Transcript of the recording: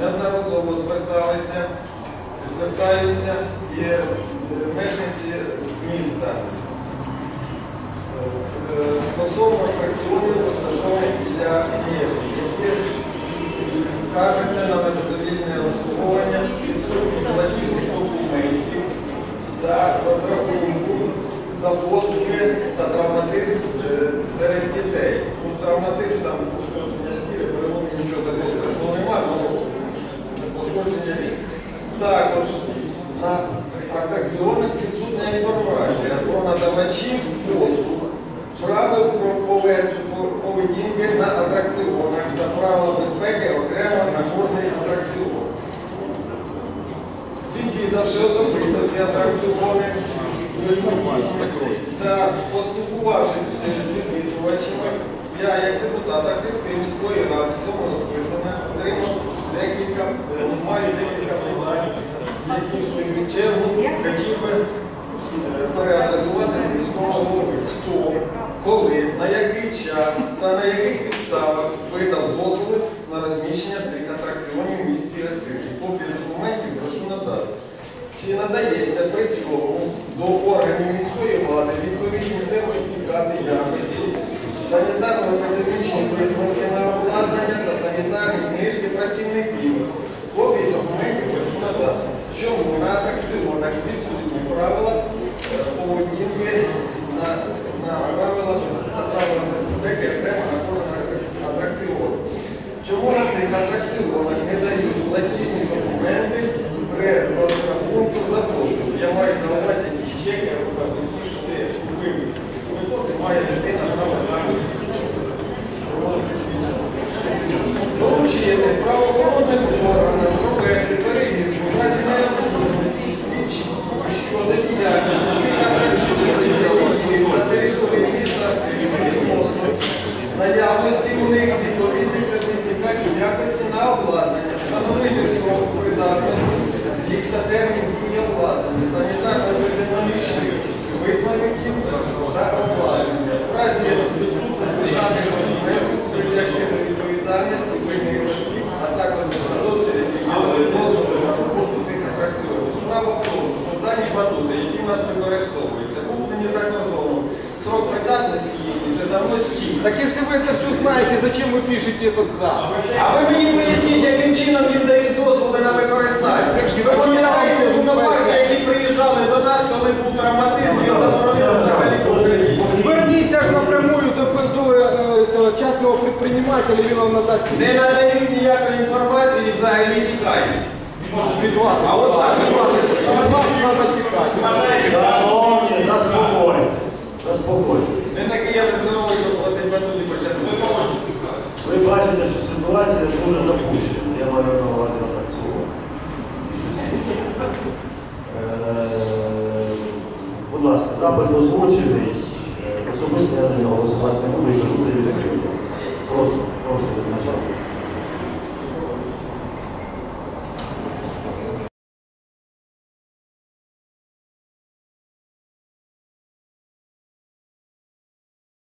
неодноразово зверталися, звертаються і мешканці міста. Е, Стосовно атракціонів, розташованих для дієвців, які скаржаться на незадовільне обслуговування відсутність платіжних документів та розрахунку за послуги та травматизм е, серед дітей. Ну, травматизм там пошкодження рік. Також на атракціонах відсутня інформація про надавачів послуг, правил про поведінки на атракціонах та правила безпеки окремо на кожний атракціон. Відвідавши особисто ці атракціони, та поспілкувавшись з відвідувачами, я як депутат Активської міської ради цього скликання отримав декілька, е, маю декілька питань, які в свою чергу хотів би е, переадресувати міського голови. Хто, коли, на який час та на яких підставах видав дозволи на розміщення цих атракціонів в місті Рективі. Копії документів прошу надати. Чи надається при цьому до органів міської влади відповідні сертифікати якості, санітарно-педагогічні висновки на обладнання та санітарні книжки працівників? Копії документів прошу надати. Чому на атракціонах відсутні правила е, поведінки на, на правила безпеки окремо на кожен? Чому на цих атракціонах не у них відповідних сертифікатів якості на обладнання, встановити срок придатності, їх та термін дії обладнання, санітарно-епідеміологічних висновків та обладнання. В разі відсутності даних документів притягти відповідальності винних осіб, а також посадовців, які мали дозволу на роботу цих атракціонів. Справа в тому, що дані батути, які нас використовуються, Так если вы это все знаете, зачем вы пишете этот зал? А ви мені поясніть, яким чином він дає дозволи на використання? Так ж Ви а чому я пам'ятаєте вам журналісти, поясню? які приїжджали до нас, коли був травматизм, його заборонили взагалі кожен рік. Зверніться ж напрямую до, до, е, до частного предпринимателя, він вам надасть Не надають ніякої інформації і взагалі тікають. від вас. А от так, від вас, від вас треба тікати. Шановні, заспокойтесь, заспокойтесь. Не такий я здоровий, що ситуація дуже запущена. Я маю на увазі працювати. Будь ласка, запит озвучений. Е, Особисто я за нього голосувати не буду,